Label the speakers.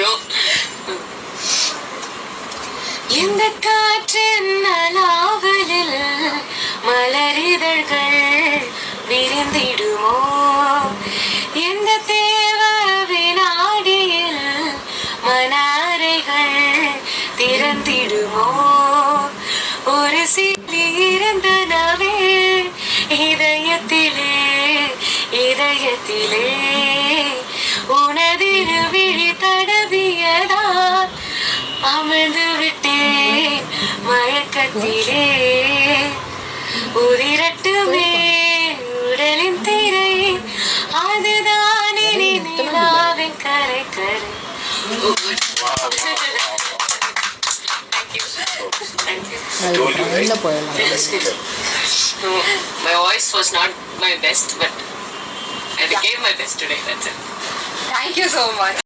Speaker 1: Thank you
Speaker 2: இந்த காற்றின் அலாவலில் மலரிதழ்கள் விரிந்திடுமோ? இந்த தேவ வினாடியில் மனாரைகள் திறந்திடுமோ? ஒரு சிலி இருந்தனவே இதயத்திலே இதயத்திலே. மயக்கத்திலே உதிரட்டுமே உடலின் திரை அதுதான் நிலாவின் கரை கரை
Speaker 1: my voice was not my best, but I gave my best today. That's it.
Speaker 2: Thank you so much.